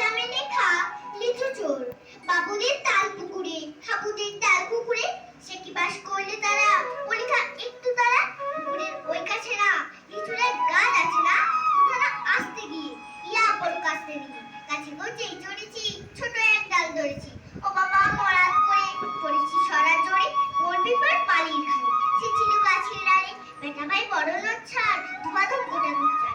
নামে লেখা লিচু চোর। বাবুদের তাল পুকুরে হাবুদের তাল পুকুরে, সে কি বাস করলে তারা? পরীক্ষা একটু তারা পুকুরের ওই কাছে না। লিচুর গাছ আছে না, ওখানে আসতে গিয়ে ইয়া বড় কাছতে গিয়ে গাছে গজেই চড়েছি, ছোট এক ডাল ধরেছি। ও বাবা, মরার করে পড়েছি সরা জোরে ওর বিপর পালিয়ে খাই সে ছিল গাছের ডালে বেটা ভাই বড় লচ্ছার ধুমাধুম গোটা দুচ্ছার